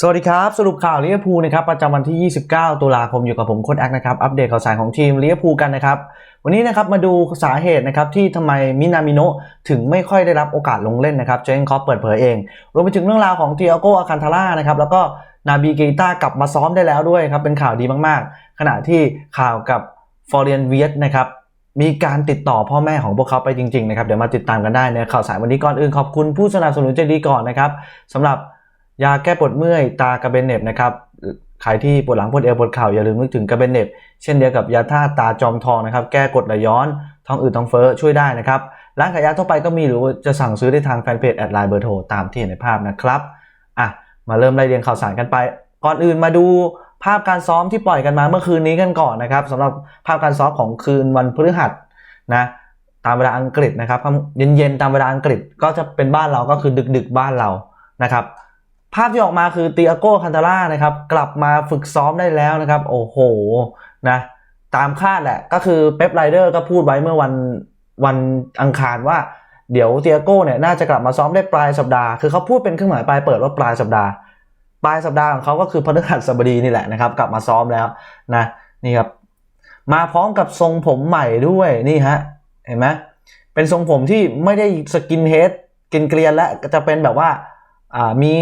สวัสดีครับ สรุปข่าวลิเวอร์พูลนะครับประจำวันที่ 29 ตุลาคมอยู่กับผมโค้ดแอคนะครับอัปเดตข่าวสารของทีมลิเวอร์พูลกันนะครับ วันนี้นะครับมาดูสาเหตุนะครับที่ทำไมมินามิโนถึงไม่ค่อยได้รับโอกาสลงเล่นนะครับเจนคอปเปิดเผยเอง รวมไปถึงเรื่องราวของเตียโกอาคันทาร่านะครับแล้วก็นาบีเกต้ากลับมาซ้อมได้แล้วด้วยครับเป็นข่าวดีมากๆ ขณะที่ข่าวกับฟอร์เรียนเวียตนะครับมีการติดต่อพ่อแม่ของพวกเขาไปจริงๆนะครับเดี๋ยวมาติดตามกันได้ในข่าวสารวันนี้ก่อนอื่นขอบคุณผู้สนับสนุนใจดีก่อนนะครับสำหรับ ยาแก้ปวดเมื่อยตากระเบนเน็บนะครับใครที่ปวดหลังปวดเอวปวดเข่าอย่าลืมนึกถึงกระเบนเน็บเช่นเดียวกับยาท่าตาจอมทองนะครับ แก้กดไหลย้อนท้องอืดท้องเฟ้อช่วยได้นะครับร้านขายยาทั่วไปก็มีหรือจะสั่งซื้อได้ทางแฟนเพจแอดไลน์เบอร์โทรตามที่เห็นในภาพนะครับอะมาเริ่มไล่เรียงข่าวสารกันไป ก่อนอื่นมาดูภาพการซ้อมที่ปล่อยกันมาเมื่อคืนนี้กันก่อนนะครับสำหรับภาพการซ้อมของคืนวันพฤหัสนะตามเวลาอังกฤษนะครับเย็นๆตามเวลาอังกฤษก็จะเป็นบ้านเราก็คือดึกๆบ้านเรานะครับาพที่ออกมาคือตีอาโก้คันตาร่านะครับ กลับมาฝึกซ้อมได้แล้วนะครับ โอ้โหนะตามคาดแหละ ก็คือเป๊ปไรเดอร์ก็พูดไว้เมื่อวันวันอังคารว่าเดี๋ยวเตียโก้เนี่ยน่าจะกลับมาซ้อมได้ปลายสัปดาห์ คือเขาพูดเป็นเครื่องหมายปลายเปิดว่าปลายสัปดาห์ ปลายสัปดาห์ของเขาก็คือพฤหัสบดีนี่แหละนะครับ กลับมาซ้อมแล้วนะนี่ครับมาพร้อมกับทรงผมใหม่ด้วยนี่ฮะเห็นไหมเป็นทรงผมที่ไม่ได้สกินเฮดกินเกลียนแล้วจะเป็นแบบว่ามี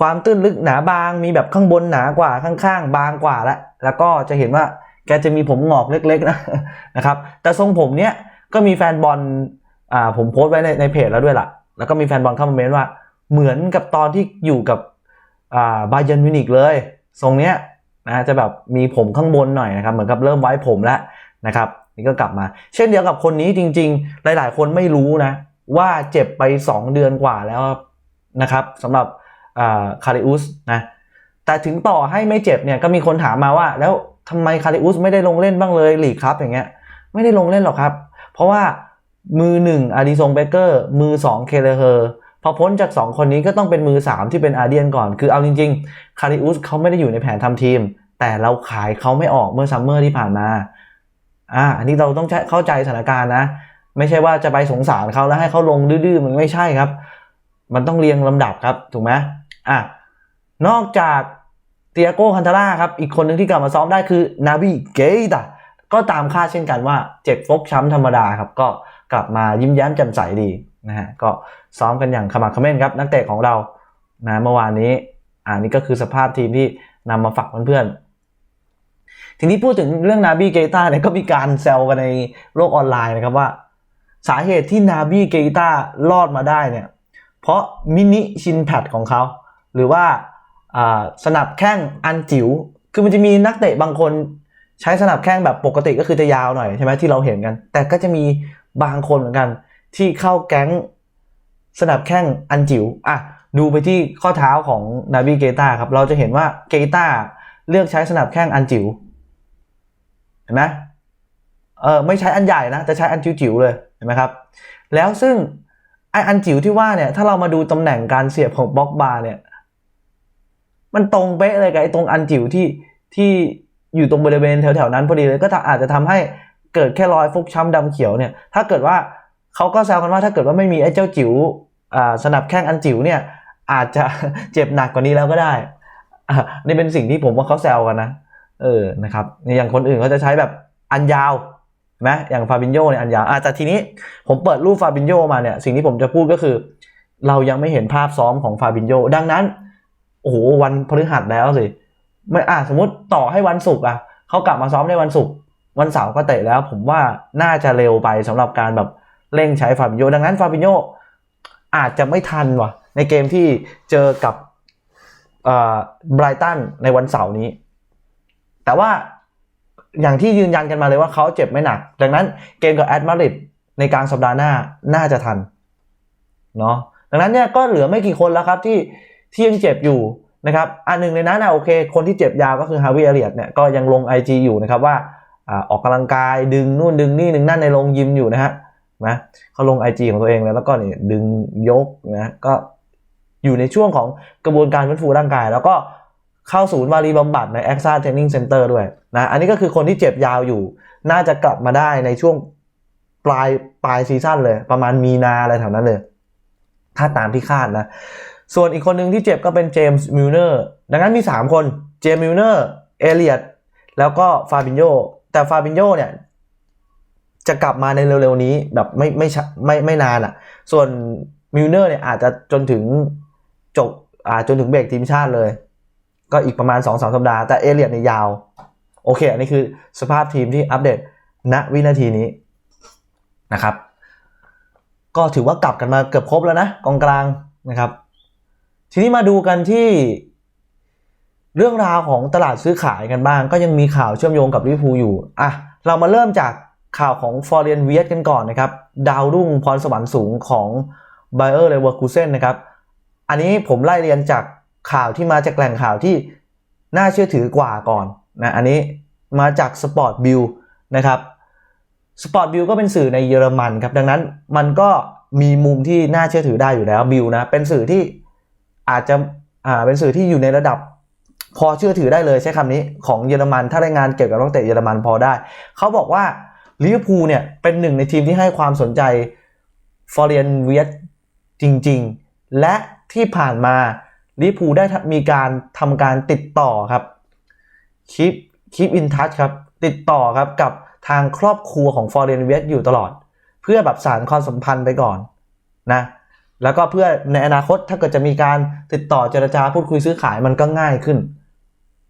ความตื้นลึกหนาบางมีแบบข้างบนหนากว่าข้างๆ บางกว่าแล้วแล้วก็จะเห็นว่าแกจะมีผมหงอกเล็กๆนะนะครับแต่ทรงผมเนี้ยก็มีแฟนบอลอ่าผมโพสต์ไว้ในในเพจแล้วด้วยล่ะ แล้วก็มีแฟนบอลเข้ามาเมนว่าเหมือนกับตอนที่อยู่กับอ่าบาเยนมินิกเลยทรงเนี้ยนะจะแบบมีผมข้างบนหน่อยนะครับเหมือนกับเริ่มไว้ผมแล้วนะครับนี่ก็กลับมา เช่นเดียวกับคนนี้จริง ๆ หลาย ๆ คนไม่รู้นะ ว่าเจ็บไป 2 เดือนกว่าแล้วนะครับสำหรับ คาริอุสนะแต่ถึงต่อให้ไม่เจ็บเนี่ยก็มีคนถามมาว่า แล้วทำไมคาริอุสไม่ได้ลงเล่นบ้างเลยหลีกครับอย่างเงี้ยไม่ได้ลงเล่นหรอกครับ เพราะว่ามือหนึ่งอาดิซงเบเกอร์มือสองเคเลเฮอร์พอพ้นจาก 2 คนนี้ก็ต้องเป็นมือ 3 ที่เป็นอาเดียนก่อน คือเอาจริงๆ คาริอุสเขาไม่ได้อยู่ในแผนทำทีม แต่เราขายเขาไม่ออกเมื่อซัมเมอร์ที่ผ่านมา อ่า อันนี้เราต้องเข้าใจสถานการณ์นะ ไม่ใช่ว่าจะไปสงสารเขาแล้วให้เขาลงดื้อๆ มันไม่ใช่ครับ มันต้องเรียงลำดับครับ ถูกไหม อะนอกจากเตียโก้คันทาร่าครับ อีกคนหนึ่งที่กลับมาซ้อมได้คือนาบิเกตาก็ตามคาดเช่นกันว่าเจ็บฟกช้ำธรรมดาครับ ก็กลับมายิ้มแย้มแจ่มใสดีนะฮะก็ซ้อมกันอย่างขมักขม้นครับ นักเตะของเรานะเมื่อวานนี้อ่านี่ก็คือสภาพทีมที่นำมาฝากเพื่อนๆทีนี้พูดถึงเรื่องนาบีเกตาเนี่ยก็มีการแซวกันในโลกออนไลน์นะครับว่า สาเหตุที่นาบีเกตารอดมาได้เนี่ยเพราะมินิชินแพดของเขา หรือว่าสนับแข้งอันจิ๋วคือมันจะมีนักเตะบางคนใช้สนับแข้งแบบปกติก็คือจะยาวหน่อยใช่ไหมที่เราเห็นกัน แต่ก็จะมีบางคนเหมือนกัน ที่เข้าแก๊งสนับแข้งอันจิ๋วอะดูไปที่ข้อเท้าของนาบีเกตาครับ เราจะเห็นว่าเกตาเลือกใช้สนับแข้งอันจิ๋วเห็นไหมเออไม่ใช้อันใหญ่นะจะใช้อันจิ๋วๆเลยเห็นไหมครับ แล้วซึ่งไออันจิ๋วที่ว่าเนี่ยถ้าเรามาดูตำแหน่งการเสียบของบล็อกบาร์เนี่ย มันตรงเป๊ะเลยกับไอ้ตรงอันจิ๋วที่ที่อยู่ตรงบริเวณแถวๆนั้นพอดีเลยก็อาจจะทำให้เกิดแค่รอยฟกช้ำดำเขียวเนี่ย ถ้าเกิดว่าเขาก็แซวกันว่าถ้าเกิดว่าไม่มีไอ้เจ้าจิ๋วอ่าสนับแข้งอันจิ๋วเนี่ย อาจจะเจ็บหนักกว่านี้แล้วก็ได้อ่านี่เป็นสิ่งที่ผมว่าเขาแซวกันนะ เออนะครับอย่างคนอื่นเขาจะใช้แบบอันยาวนะอย่างฟาบินโยเนี่ยอันยาวแต่ทีนี้ผมเปิดรูปฟาบินโยมาเนี่ย สิ่งที่ผมจะพูดก็คือ เรายังไม่เห็นภาพซ้อมของฟาบินโยดังนั้น โอ้โหวันพฤหัสแล้วสิไม่อะสมมติต่อให้วันศุกร์อะเขากลับมาซ้อมในวันศุกร์วันเสาร์ก็เตะแล้ว ผมว่าน่าจะเร็วไปสำหรับการแบบเร่งใช้ฟาบิโยดังนั้นฟาบิโยอาจจะไม่ทันว่ะ ในเกมที่เจอกับไบรตันในวันเสาร์นี้ แต่ว่าอย่างที่ยืนยันกันมาเลยว่าเขาเจ็บไม่หนัก ดังนั้นเกมกับแอดมาริดในกลางสัปดาห์หน้าน่าจะทันเนาะดังนั้นเนี่ยก็เหลือไม่กี่คนแล้วครับที่ ที่ยังเจ็บอยู่นะครับอันหนึ่งในนั้นนะโอเค คนที่เจ็บยาวก็คือฮาวิเอเลียตเนี่ยก็ยังลง IG อยู่นะครับว่าออกกำลังกายดึงนู่นดึงนี่หนึ่งนั่นในโรงยิมอยู่นะฮะนะเขาลง IG ของตัวเองแล้วแล้วก็นี่ดึงยกนะก็อยู่ในช่วงของกระบวนการฟื้นฟูร่างกาย แล้วก็เข้าศูนย์วารีบำบัดใน a x a Training Center ด้วยนะอันนี้ก็คือคนที่เจ็บยาวอยู่ น่าจะกลับมาได้ในช่วงปลายปลายซีซั่นเลย ประมาณมีนาอะไรแถวนั้นเลย ถ้าตามที่คาดนะ ส่วนอีกคนหนึ่งที่เจ็บก็เป็นเจมส์มิลเนอร์ดังนั้นมี 3 คนเจมส์มิลเนอร์เอเลียตแล้วก็ฟาบินโยแต่ฟาบินโยเนี่ยจะกลับมาในเร็วๆนี้แบบไม่ไม่ไม่ไม่นานอะ่ะ ส่วนมิลเนอร์เนี่ยอาจจะจนถึงจบอ่าจนถึงเบรกทีมชาติเลย ก็อีกประมาณ 2-3สสัปดาห์แต่เอเลียตเนี่ยยาว โอเค อันนี้คือสภาพทีมที่อัปเดตณวินาทีนี้นะครับ ก็ถือว่ากลับกันมาเกือบครบแล้วนะกองกลางนะครับ ทีนี้มาดูกันที่เรื่องราวของตลาดซื้อขายกันบ้าง ก็ยังมีข่าวเชื่อมโยงกับลิเวอร์พูลอยู่อะเรามาเริ่มจากข่าวของฟอร์เรนเวียสกันก่อนนะครับ ดาวรุ่งพรสวรรค์สูงของไบเออร์เลเวอร์คูเซนนะครับ อันนี้ผมไล่เรียนจากข่าวที่มาจากแหล่งข่าวที่น่าเชื่อถือกว่าก่อนนะอันนี้มาจากสปอร์ตบิลนะครับสปอร์ตบิลก็เป็นสื่อในเยอรมันครับ ดังนั้นมันก็มีมุมที่น่าเชื่อถือได้อยู่แล้วบิลนะเป็นสื่อที่ อาจจะเป็นสื่อที่อยู่ในระดับพอเชื่อถือได้เลยใช้คำนี้ของเยอรมันถ้ารายงานเกี่ยวกับนักเตะเยอรมันพอได้ เขาบอกว่าลิเวอร์พูลเนี่ยเป็นหนึ่งในทีมที่ให้ความสนใจฟอร์เรียนเวียสจริง ๆ และที่ผ่านมาลิเวอร์พูลได้มีการทำการติดต่อครับคลิปคลิปอินทัชครับติดต่อครับกับทางครอบครัวของฟอร์เรนเวสอยู่ตลอด เพื่อแบบสารความสัมพันธ์ไปก่อนนะ แล้วก็เพื่อในอนาคตถ้าเกิดจะมีการติดต่อเจรจาพูดคุยซื้อขายมันก็ง่ายขึ้น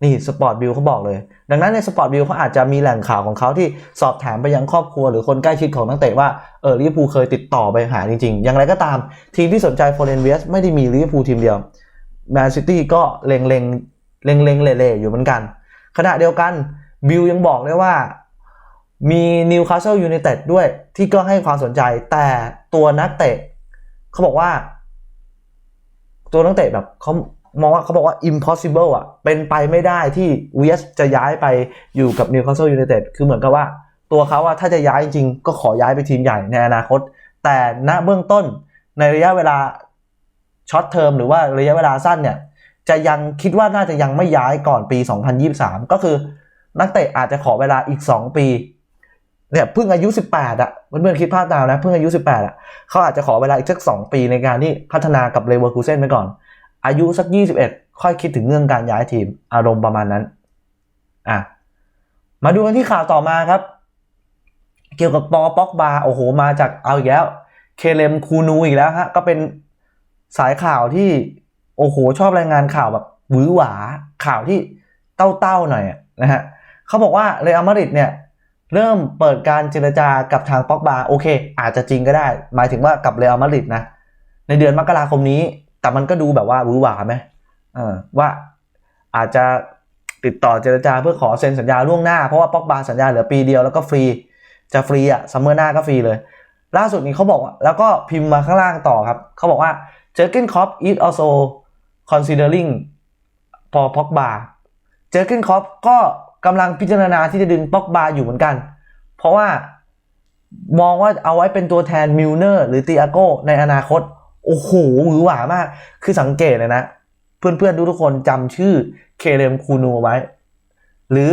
นี่สปอร์ตบิลเขาบอกเลย ดังนั้นในสปอร์ตบิลเขาอาจจะมีแหล่งข่าวของเขาที่สอบถามไปยังครอบครัวหรือคนใกล้ชิดของนักเตะว่าเออลิเวอร์พูลเคยติดต่อไปหาจริงๆ อย่างไรก็ตาม ทีมที่สนใจฟอร์เรนเวสไม่ได้มีลิเวอร์พูลทีมเดียวแมนซิตี้ก็เล็งเล็งเล็งเล็งเล่ๆอยู่เหมือนกัน ขณะเดียวกันบิลยังบอกด้วยว่ามีนิวคาสเซิลยูไนเต็ดด้วยที่ก็ให้ความสนใจแต่ตัวนักเตะ เขาบอกว่า ตัวนักเตะแบบเขามองว่าเขาบอกว่า impossible อะ เป็นไปไม่ได้ที่เวียสจะย้ายไปอยู่กับนิวคาสเซิลยูไนเต็ดคือเหมือนกับว่า ตัวเขาว่าถ้าจะย้ายจริงๆก็ขอย้ายไปทีมใหญ่ในอนาคต แต่ณเบื้องต้นในระยะเวลาช็อตเทอมหรือว่าระยะเวลาสั้นเนี่ย จะยังคิดว่าน่าจะยังไม่ย้ายก่อนปี 2023 ก็คือนักเตะอาจจะขอเวลาอีก 2 ปี เนี่ยเพิ่งอายุ 18อะเพื่อนๆคิดภาพตามนะเพิ่งอายุ 18อะเขาอาจจะขอเวลาอีกสัก 2 ปีในการที่พัฒนากับเลเวอร์คูเซนไปก่อน อายุสัก 21 ค่อยคิดถึงเรื่องการย้ายทีมอารมณ์ประมาณนั้นอะมาดูกันที่ข่าวต่อมาครับ เกี่ยวกับปอป็อกบาโอ้โหมาจากเอาอีกแล้ว เคเลมคูนูอีกแล้วฮะก็เป็นสายข่าวที่โอ้โหชอบรายงานข่าวแบบหวือหวาข่าวที่เต้าๆหน่อยนะฮะเขาบอกว่าเรอัลมาดริดเนี่ย เริ่มเปิดการเจรจากับทางป็อกบาโอเค อาจจะจริงก็ได้ หมายถึงว่ากับเรอัลมาดริดนะ ในเดือนมกราคมนี้ แต่มันก็ดูแบบว่าวือหวาไหมเออว่าอาจจะติดต่อเจรจาเพื่อขอเซ็นสัญญาล่วงหน้า เพราะว่าป็อกบาสัญญาเหลือปีเดียวแล้วก็ฟรีจะฟรีอะซัมเมอร์หน้าก็ฟรีเลย ล่าสุดนี้เขาบอกแล้วก็พิมพ์มาข้างล่างต่อครับเขาบอกว่า Jurgen Klopp is also considering for Pogba เจอร์กินคอปก็ กำลังพิจารณาที่จะดึงป็อกบาอยู่เหมือนกัน เพราะว่ามองว่าเอาไว้เป็นตัวแทนมิลเนอร์หรือตีอาโกในอนาคต โอ้โหหวือหวามาก คือสังเกตเลยนะ เพื่อนๆทุกคนจำชื่อเคเลมคูนูไว้ หรือ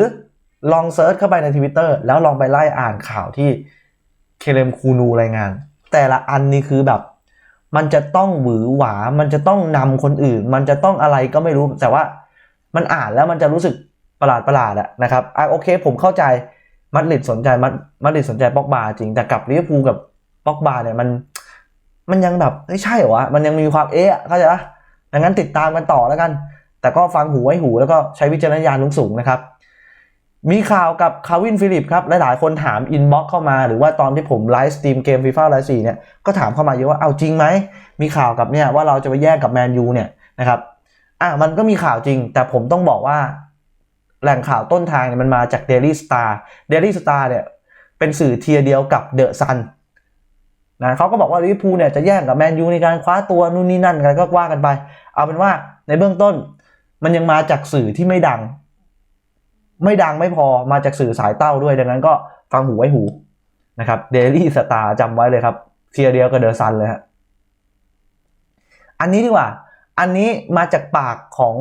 ลองเซิร์ชเข้าไปในทวิตเตอร์แล้วลองไปไล่อ่านข่าวที่เคเลมคูนูรายงาน แต่ละอันนี่คือแบบ มันจะต้องหวือหวา มันจะต้องนำคนอื่น มันจะต้องอะไรก็ไม่รู้ แต่ว่ามันอ่านแล้วมันจะรู้สึก ประหลาดประหลาดอะนะครับอะโอเค ผมเข้าใจมัดริดสนใจมัดมัดริดสนใจป็อกบาจริงแต่กับลิเวอร์พูลกับป็อกบาเนี่ยมันมันยังแบบไม่ใช่เหรอวะมันยังมีความเอ๊ะเข้าใจปะดังนั้นติดตามกันต่อแล้วกัน แต่ก็ฟังหูไว้หู แล้วก็ใช้วิจารณญาณสูงนะครับ มีข่าวกับคาวินฟิลิปครับหลายๆคนถามอินบ็อกเข้ามา หรือว่าตอนที่ผมไลฟ์สตรีมเกมฟีฟ่าไลฟ์สี่เนี่ยก็ถามเข้ามาเยอะว่าเอาจริงไหมมีข่าวกับเนี่ยว่าเราจะไปแยกกับแมนยูเนี่ยนะครับอะมันก็มีข่าวจริง แต่ผมต้องบอกว่า แหล่งข่าวต้นทางเนี่ยมันมาจาก Daily Star Daily Star เนี่ยเป็นสื่อเทียเดียวกับเดอะซันนะเขาก็บอกว่าลิเวอร์พูลเนี่ยจะแย่งกับแมนยูในการคว้าตัวนู่นนี่นั่นกันก็ว่ากันไป เอาเป็นว่าในเบื้องต้นมันยังมาจากสื่อที่ไม่ดัง ไม่ดังไม่พอมาจากสื่อสายเต้าด้วยดังนั้นก็ฟังหูไว้หูนะครับ Daily Star จำไว้เลยครับเทียเดียวกับเดอะซันเลยฮะอันนี้ดีกว่า อันนี้มาจากปากของ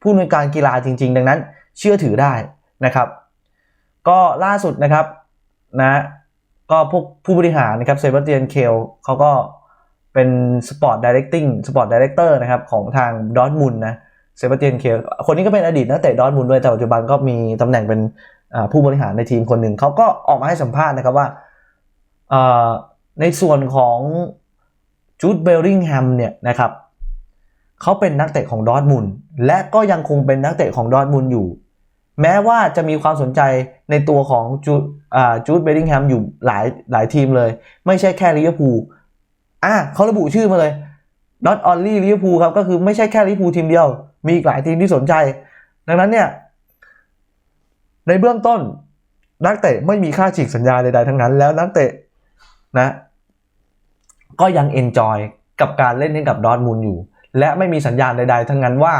ผู้อำนวยการกีฬาจริง ๆ ดังนั้น เชื่อถือได้นะครับ ก็ล่าสุดนะครับนะก็พวกผู้บริหารนะครับเซบาสเตียนเคลเขาก็เป็นสปอร์ตดีเรคติ้งสปอร์ตดีเรคเตอร์นะครับของทางดอทมุนนะเซบาสเตียนเคลคนนี้ก็เป็นอดีตนักเตะดอทมุนด้วยแต่ปัจจุบันก็มีตำแหน่งเป็นผู้บริหารในทีมคนหนึ่งเขาก็ออกมาให้สัมภาษณ์นะครับว่าในส่วนของจูดเบลลิงแฮมเนี่ยนะครับเขาเป็นนักเตะของดอทมุนและก็ยังคงเป็นนักเตะของดอทมุนอยู่ แม้ว่าจะมีความสนใจในตัวของจูจูดเบลลิงแฮมอยู่หลายหลายทีมเลย ไม่ใช่แค่ลิเวอร์พูลอะเขาระบุชื่อมาเลย not only ลิเวอร์พูลครับ ก็คือไม่ใช่แค่ลิเวอร์พูลทีมเดียว มีอีกหลายทีมที่สนใจ ดังนั้นเนี่ย ในเบื้องต้นนักเตะไม่มีค่าฉีกสัญญาใดๆทั้งนั้น แล้วนักเตะนะ ก็ยังเอนจอยกับการเล่นให้กับดอทมุนด์อยู่ และไม่มีสัญญาณใดๆทั้งนั้นว่า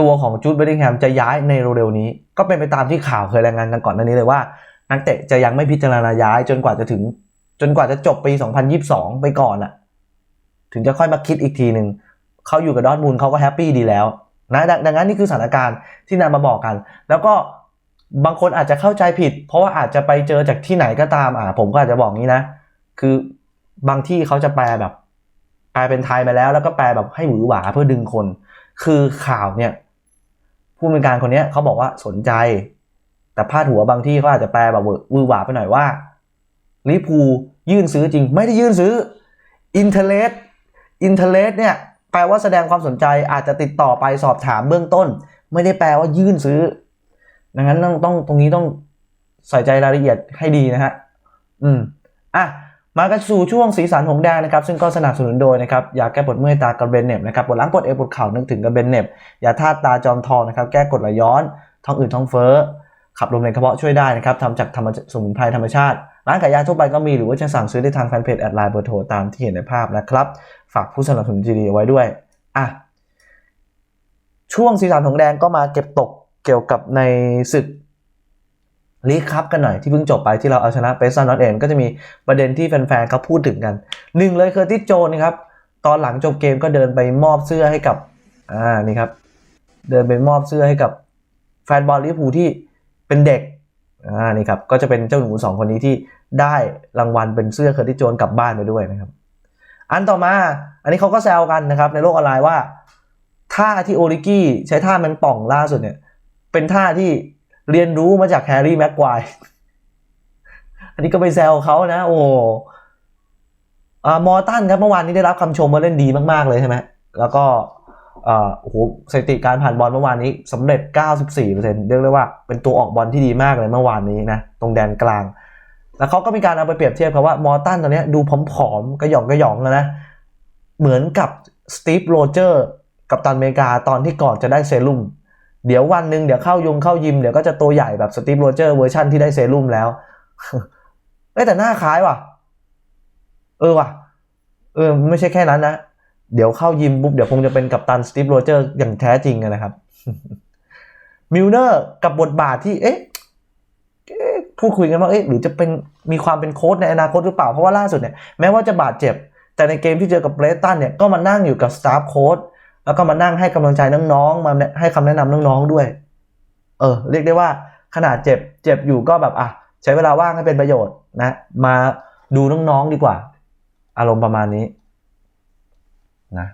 ตัวของจูดเบลลิงแฮมจะย้ายในเร็วๆนี้ ก็เป็นไปตามที่ข่าวเคยรายงานกันก่อนหน้านี้เลยว่า นักเตะจะยังไม่พิจารณาย้ายจนกว่าจะถึง จนกว่าจะจบปี 2022 ไปก่อนอะถึงจะค่อยมาคิดอีกทีหนึ่งเขาอยู่กับดอทมุนด์เขาก็แฮปปี้ดีแล้วนะดดังนั้นนี่คือสถานการณ์ที่นำมาบอกกัน แล้วก็บางคนอาจจะเข้าใจผิด เพราะว่าอาจจะไปเจอจากที่ไหนก็ตามอ่าผมก็อาจจะบอกงี้นะ คือบางที่เขาจะแปลแบบ แปลเป็นไทยมาแล้ว แล้วก็แปลแบบให้หวือหวาเพื่อดึงคน คือข่าวเนี่ย ผู้บริการคนนี้เขาบอกว่าสนใจ แต่พาดหัวบางที่เขาอาจจะแปลแบบวือหวาไปหน่อยว่าลิพูยื่นซื้อจริง ไม่ได้ยื่นซื้ออินเทเลสอินเทเลสเนี่ยแปลว่าแสดงความสนใจอาจจะติดต่อไปสอบถามเบื้องต้น ไม่ได้แปลว่ายื่นซื้อ ดังนั้นต้องต้องตรงนี้ต้องใส่ใจรายละเอียดให้ดีนะฮะ อืม อะ มากันสู่ช่วงสีสันหงแดงนะครับซึ่งก็สนับสนุนโดยนะครับยาแก้ปวดเมื่อยตากระเบนเน็บนะครับปวดหลังปวดเอวปวดเข่านึกถึงกระเบนเน็บยาธาตุตาจอมทองนะครับแก้กรดไหลย้อนท้องอืดท้องเฟ้อขับลมในกระเพาะช่วยได้นะครับทำจากธรรมสมุนไพรธรรมชาติร้านขายยาทั่วไปก็มีหรือว่าจะสั่งซื้อได้ทางแฟนเพจแอดไลน์เบอร์โทรตามที่เห็นในภาพนะครับฝากผู้สนับสนุนดีๆไว้ด้วยอะช่วงสีสันหงแดงก็มาเก็บตกเกี่ยวกับในศึก ลีกคัพกันหน่อยที่เพิ่งจบไปที่เราเอาชนะเปซันนอตเอนก็จะมีประเด็นที่แฟนๆเขาพูดถึงกันหนึ่งเลยเคอร์ติสโจนะครับตอนหลังจบเกมก็เดินไปมอบเสื้อให้กับอ่านี่ครับ เดินไปมอบเสื้อให้กับแฟนบอลลิเวอร์พูลที่เป็นเด็กอ่านี่ครับก็จะเป็นเจ้าหนูสองคนนี้ที่ได้รางวัลเป็นเสื้อเคอร์ติโจนกลับบ้านไปด้วยนะครับ อันต่อมาอันนี้เขาก็แซวกันนะครับ ในโลกออนไลน์ว่าท่าที่โอริกี้ใช้ท่าแมงป่องล่าสุดเนี่ยเป็นท่าที่ เรียนรู้มาจากแฮร์รี่แม็กควายอันนี้ก็ไปแซวเขานะ โอ้อมอร์ตันครับเมื่อวานนี้ได้รับคำชมว่าเล่นดีมากๆเลยใช่ไหมแล้วก็โอ้โหสถิติการผ่านบอลเมื่อวานนี้สำเร็จ 94%เรียกได้ว่าเป็นตัวออกบอลที่ดีมากเลยเมื่อวานนี้นะ ตรงแดนกลาง แล้วเขาก็มีการเอาไปเปรียบเทียบครับว่ามอร์ตันตอนนี้ดูผอมๆกระหย่องกระหย่องนะ เหมือนกับสตีฟโรเจอร์กับตันเมกาตอนที่ก่อนจะได้เซรุ่ม เดี๋ยววันหนึ่งเดี๋ยวเข้ายงเข้ายิมเดี๋ยวก็จะตัวใหญ่แบบสตีฟโรเจอร์เวอร์ชันที่ได้เซรุ่มแล้วเอ้แต่หน้าคล้ายว่ะ เออว่ะ เออ ไม่ใช่แค่นั้นนะ เดี๋ยวเข้ายิมปุ๊บเดี๋ยวคงจะเป็นกัปตันสตีฟโรเจอร์อย่างแท้จริงนะครับ มิลเนอร์กับบทบาทที่ เอ๊ะเอ๊ะพูดคุยกันว่า เอ๊ะหรือจะเป็นมีความเป็นโค้ชในอนาคตหรือเปล่า เพราะว่าล่าสุดเนี่ย แม้ว่าจะบาดเจ็บ แต่ในเกมที่เจอกับเบรตันเนี่ย ก็มานั่งอยู่กับสตาฟโค้ช แล้วก็มานั่งให้กำลังใจน้องๆ มาให้คำแนะนำน้องๆด้วย เออ เรียกได้ว่าขนาดเจ็บเจ็บอยู่ก็แบบอะใช้เวลาว่างให้เป็นประโยชน์นะ มาดูน้องๆดีกว่า อารมณ์ประมาณนี้นะ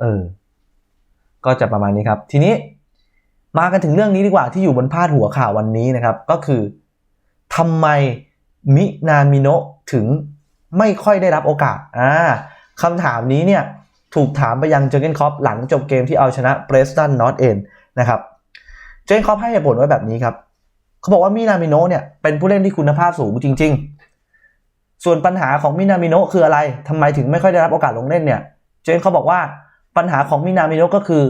เออ ก็จะประมาณนี้ครับ ทีนี้มากันถึงเรื่องนี้ดีกว่าที่อยู่บนพาดหัวข่าววันนี้นะครับ ก็คือทำไมมินามิโนะถึงไม่ค่อยได้รับโอกาสอ่าคำถามนี้เนี่ย ถูกถามไปยังเจอร์เกนคอปหลังจบเกมที่เอาชนะเบรสตันนอตเอนนะครับเจอร์เกนคอปให้เหตุผลไว้แบบนี้ครับเขาบอกว่ามินามิโนเนี่ยเป็นผู้เล่นที่คุณภาพสูงจริง ๆ ส่วนปัญหาของมินามิโนคืออะไรทำไมถึงไม่ค่อยได้รับโอกาสลงเล่นเนี่ยเจนเขาบอกว่าปัญหาของมินามิโนก็คือ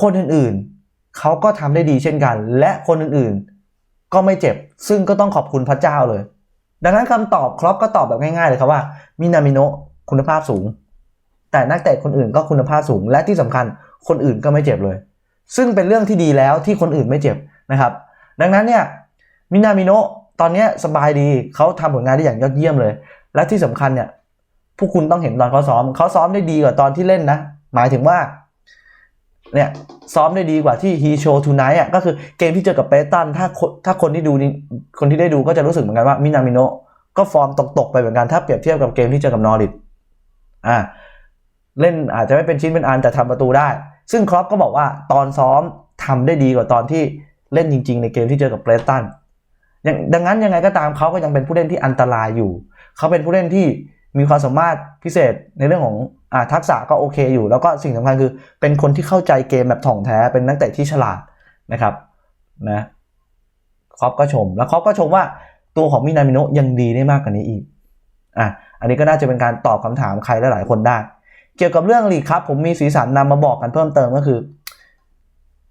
คนอื่นๆเขาก็ทำได้ดีเช่นกัน และคนอื่นๆ ก็ไม่เจ็บ ซึ่งก็ต้องขอบคุณพระเจ้าเลย ดังนั้นคำตอบครอปก็ตอบแบบง่ายๆเลยครับว่ามินามิโนคุณภาพสูง แต่นักเตะคนอื่นก็คุณภาพสูง และที่สำคัญคนอื่นก็ไม่เจ็บเลย ซึ่งเป็นเรื่องที่ดีแล้วที่คนอื่นไม่เจ็บนะครับ ดังนั้นเนี่ยมินามิโนะตอนนี้สบายดีเขาทำผลงานได้อย่างยอดเยี่ยมเลย และที่สำคัญเนี่ยพวกคุณต้องเห็นตอนเขาซ้อมเขาซ้อมได้ดีกว่าตอนที่เล่นนะ หมายถึงว่าเนี่ยซ้อมได้ดีกว่าที่ฮีโชทูไนท์อะก็คือเกมที่เจอกับเปตันถ้าถ้าคนที่ดูนี่คนที่ได้ดูก็จะรู้สึกเหมือนกันว่ามินามิโนะก็ฟอร์มตกๆไปเหมือนกันถ้าเปรียบเทียบกับเกมที่เจอกับนอริทอ่า เล่นอาจจะไม่เป็นชิ้นเป็นอันแต่ทำประตูได้ ซึ่งครอปก็บอกว่าตอนซ้อมทำได้ดีกว่าตอนที่เล่นจริง ๆ ในเกมที่เจอกับเบรสตันดังนั้นยังไงก็ตามเขาก็ยังเป็นผู้เล่นที่อันตรายอยู่ เขาเป็นผู้เล่นที่มีความสามารถพิเศษในเรื่องของอทักษะก็โอเคอยู่ แล้วก็สิ่งสำคัญคือเป็นคนที่เข้าใจเกมแบบถ่องแท้เป็นนักเตะที่ฉลาดนะครับนะครอปก็ชม แล้วครอปก็ชมว่าตัวของมินามิโนยังดีได้มากกว่านี้อีกอะอันนี้ก็น่าจะเป็นการตอบคำถามใครหลายๆคนได้ เกี่ยวกับเรื่องลีกครับ ผมมีสีสันนำมาบอกกันเพิ่มเติมก็คือ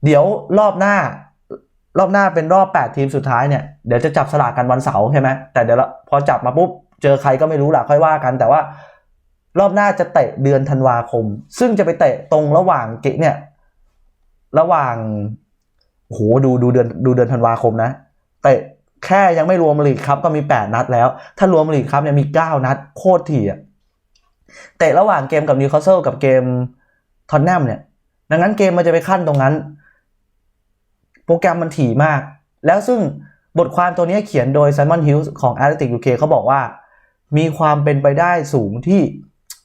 เดี๋ยวรอบหน้า รอบหน้าเป็นรอบ 8 ทีมสุดท้ายเนี่ยเดี๋ยวจะจับสลากกันวันเสาร์ใช่ไหมแต่เดี๋ยวพอจับมาปุ๊บเจอใครก็ไม่รู้ล่ะค่อยว่ากัน แต่ว่ารอบหน้าจะเตะเดือนธันวาคม ซึ่งจะไปเตะตรงระหว่างเกเนี่ย ระหว่างโหดูดูเดือนดูเดือนธันวาคมนะเตะแค่ยังไม่รวมลีกครับก็มี 8 นัดแล้ว ถ้ารวมลีกครับเนี่ยมี 9 นัดโคตรถี่อะ เตะระหว่างเกมกับนิวคาสเซิลกับเกมทอนแนมเนี่ย ดังนั้นเกมมันจะไปขั้นตรงนั้น โปรแกรมมันถี่มาก แล้วซึ่งบทความตัวนี้เขียนโดย Simon Hughes ของ Athletic UK เขาบอกว่า มีความเป็นไปได้สูงที่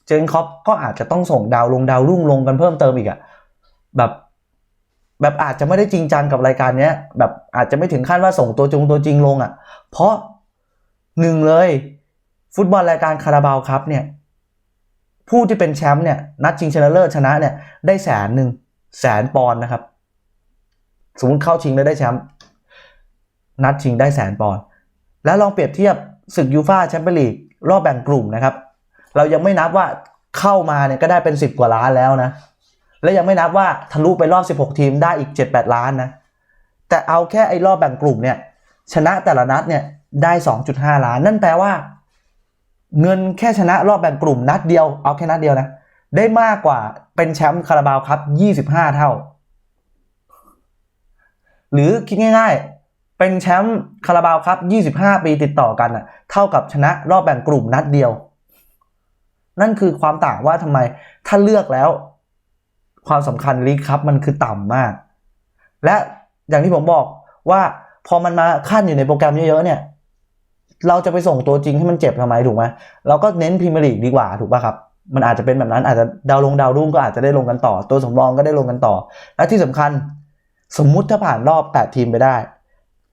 เจนคอปก็อาจจะต้องส่งดาวลงดาวรุ่งลงกันเพิ่มเติมอีกอะแบบแบบอาจจะไม่ได้จริงจังกับรายการเนี้ยแบบอาจจะไม่ถึงขั้นว่าส่งตัวจงตัวจริงลงอะ่ะ เพราะหนึ่งเลย ฟุตบอลรายการคาราบาวครับเนี่ย ผู้ที่เป็นแชมป์เนี่ยนัดชิงชนะเลิศชนะเนี่ยได้แสนหนึ่งแสนปอนด์นะครับ สมมติเข้าชิงแล้วได้แชมป์นัดชิงได้แสนปอนด์แล้วลองเปรียบเทียบศึกยูฟ่าแชมเปี้ยนลีกรอบแบ่งกลุ่มนะครับ เรายังไม่นับว่าเข้ามาเนี่ยก็ได้เป็น 10 กว่าล้านแล้วนะ และยังไม่นับว่าทะลุไปรอบ 16 ทีมได้อีก 7-8 ล้านนะ แต่เอาแค่ไอ้รอบแบ่งกลุ่มเนี่ยชนะแต่ละนัดเนี่ยได้ 2.5 ล้าน นั่นแปลว่า เงินแค่ชนะรอบแบ่งกลุ่มนัดเดียวเอาแค่นัดเดียวนะ ได้มากกว่าเป็นแชมป์คาราบาวครับ25เท่า หรือคิดง่ายๆ เป็นแชมป์คาราบาวครับ25ปีติดต่อกันน่ะ เท่ากับชนะรอบแบ่งกลุ่มนัดเดียว นั่นคือความต่างว่าทำไมถ้าเลือกแล้ว ความสำคัญลีกครับมันคือต่ำมาก และอย่างที่ผมบอกว่าพอมันมาขั้นอยู่ในโปรแกรมเยอะๆเนี่ย เราจะไปส่งตัวจริงให้มันเจ็บทำไมถูกไหมเราก็เน้นพรีเมียร์ลีกดีกว่าถูกป่ะครับ มันอาจจะเป็นแบบนั้นอาจจะดาวลงดาวรุ่งก็อาจจะได้ลงกันต่อ ตัวสำรองก็ได้ลงกันต่อ และที่สำคัญสมมุติถ้าผ่านรอบ8ทีมไปได้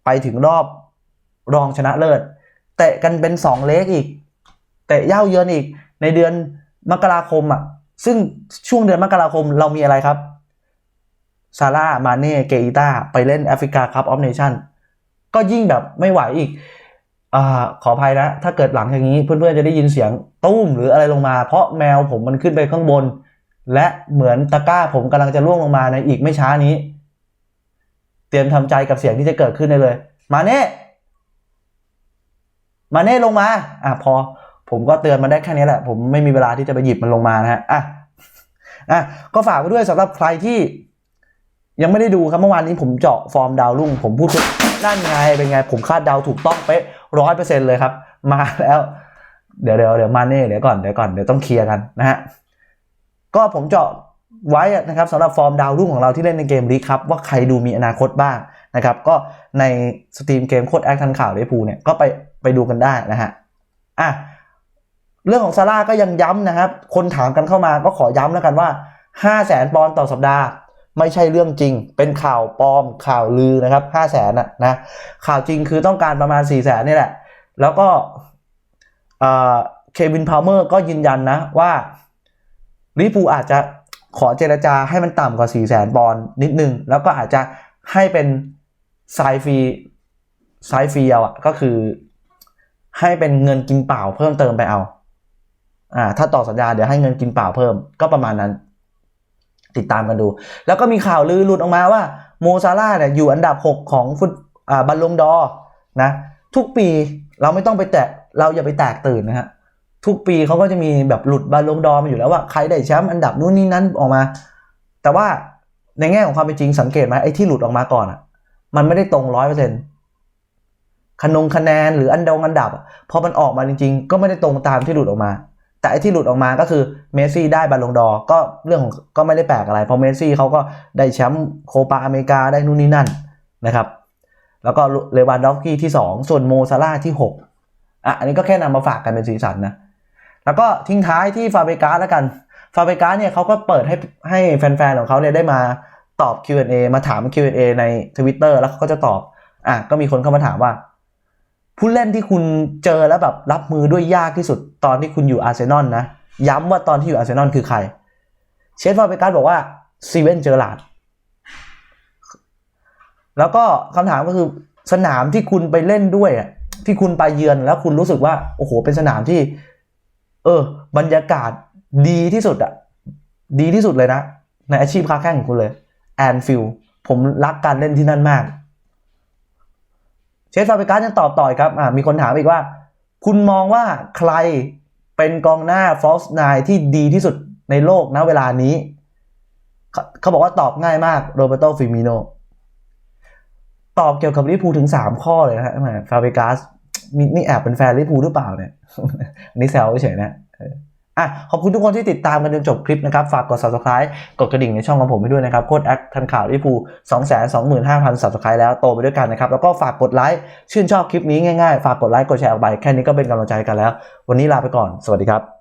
ไปถึงรอบรองชนะเลิศเตะกันเป็น 2 เลกอีกเตะเย่าเยือนอีก ในเดือนมกราคมอะ ซึ่งช่วงเดือนมกราคมเรามีอะไรครับซาร่ามาเน่เกอิต้าไปเล่นแอฟริกาคัพออฟเนชั่นก็ยิ่งแบบไม่ไหวอีก อ่าขออภัยนะ ถ้าเกิดหลังจากนี้เพื่อนๆจะได้ยินเสียงตุ้มหรืออะไรลงมา เพราะแมวผมมันขึ้นไปข้างบน และเหมือนตะกร้าผมกำลังจะล่วงลงมาในอีกไม่ช้านี้ เตรียมทำใจกับเสียงที่จะเกิดขึ้นได้เลย มาเน่มาเน่ลงมา อะพอ ผมก็เตือนมันได้แค่นี้แหละ ผมไม่มีเวลาที่จะไปหยิบมันลงมานะฮะอะอะก็ฝากไว้ด้วยสำหรับใครที่ยังไม่ได้ดูครับเมื่อวานนี้ผมเจาะฟอร์มดาวรุ่ง ผมพูดถึงนั่นไงเป็นไง ผมคาดดาวถูกต้องเป๊ะ ร้อยเปอร์เซ็นเลยครับ มาแล้ว เดี๋ยวเดี๋ยวเดี๋ยวมาเน่เดี๋ยวก่อนเดี๋ยวก่อนเดี๋ยวต้องเคลียร์กันนะฮะก็ผมเจาะไว้นะครับสำหรับฟอร์มดาวรุ่งของเราที่เล่นในเกมลีกครับว่าใครดูมีอนาคตบ้างนะครับ ก็ในสตรีมเกมโคดแอคทันข่าวได้พูเนี่ยก็ไปไปดูกันได้นะฮะอะเรื่องของซาร่าก็ยังย้ำนะครับ คนถามกันเข้ามาก็ขอย้ำแล้วกันว่า 5 0 0แสนปอนต่อสัปดาห์ ไม่ใช่เรื่องจริง เป็นข่าวปลอมข่าวลือนะครับ5 0 0แสนนะนะข่าวจริงคือต้องการประมาณ4 0 0แสนนี่แหละ แล้วก็เควินพาวเมอร์ก็ยืนยันนะว่าลิปูอาจจะขอเจรจาให้มันต่ำกว่า4 0 0แสนปอนด์นิดนึง แล้วก็อาจจะให้เป็นไซฟรีไซฟรีเอาอะก็คือ ให้เป็นเงินกินเปล่าเพิ่มเติมไปเอาอ่าถ้าต่อสัญญาเดี๋ยวให้เงินกินเปล่าเพิ่มก็ประมาณนั้น ติดตามกันดู แล้วก็มีข่าวลือหลุดออกมาว่าโมซาร่าเนี่ยอยู่อันดับ 6 ของฟุตอ่าบัลลงดอนะทุกปีเราไม่ต้องไปแตะเราอย่าไปแตกตื่นนะฮะทุกปีเขาก็จะมีแบบหลุดบัลลงดอมาอยู่แล้วว่าใครได้แชมป์อันดับนู้นนี่นั้นออกมา แต่ว่าในแง่ของความเป็นจริงสังเกตไหมไอ้ที่หลุดออกมาก่อนอะ มันไม่ได้ตรงร้อยเปอร์เซ็นต์คะนงคะแนนหรืออันดองอันดับ พอมันออกมาจริง ๆ ก็ไม่ได้ตรงตามที่หลุดออกมา แต่ไอ้ที่หลุดออกมาก็คือเมสซี่ได้บอลลงดอก็เรื่องของก็ไม่ได้แปลกอะไร เพราะเมสซี่เขาก็ได้แชมป์โคปาอเมริกาได้นู่นนี่นั่นนะครับ แล้วก็เลวานดอฟกี้ที่ 2 ส่วนโมซาร่าที่ 6 อะ อันนี้ก็แค่นำมาฝากกันเป็นสีสันนะ แล้วก็ทิ้งท้ายที่ฟาเบกาแล้วกัน ฟาเบกาเนี่ยเขาก็เปิดให้ให้แฟนๆ ของเขาเนี่ยได้มาตอบ Q&A มาถาม Q&A ใน Twitter แล้วเขาก็จะตอบ อะ ก็มีคนเข้ามาถามว่า ผู้เล่นที่คุณเจอแล้วแบบรับมือด้วยยากที่สุดตอนที่คุณอยู่อาร์เซนอลนะ ย้ำว่าตอนที่อยู่อาร์เซนอลคือใคร เชฟฟาเบกาสบอกว่าซีเว่นเจอร์ลาด แล้วก็คำถามก็คือสนามที่คุณไปเล่นด้วยอะที่คุณไปเยือนแล้วคุณรู้สึกว่า โอ้โห เป็นสนามที่ เออ บรรยากาศดีที่สุดอะ ดีที่สุดเลยนะ ในอาชีพค้าแข่งของคุณเลยแอนฟิลผมรักการเล่นที่นั่นมาก เชฟฟาเบกาสยังตอบต่อยครับอ่ามีคนถามอีกว่า คุณมองว่าใครเป็นกองหน้าฟอสไนที่ดีที่สุดในโลกนะเวลานี้ เขาบอกว่าตอบง่ายมากโรเบโตฟิมิโนตอบเกี่ยวกับลิพูถึง 3 ข้อเลยนะฮะฟาเบกาสนี่แอบเป็นแฟนลิพูหรือเปล่าเนี่ยอันนี้แซวเฉยนะ อะขอบคุณทุกคนที่ติดตามกันจนจบคลิปนะครับ ฝากกด subscribe กดกระดิ่งในช่องของผมไปด้วยนะครับ โคดแอคทันข่าวลิปู2 2 5 0 0 0 subscribe แล้วโตไปด้วยกันนะครับ แล้วก็ฝากกดไลค์ ชื่นชอบคลิปนี้ง่ายๆ ฝากกดไลค์ กดแชร์ออกไป แค่นี้ก็เป็นกำลังใจกันแล้ว วันนี้ลาไปก่อน สวัสดีครับ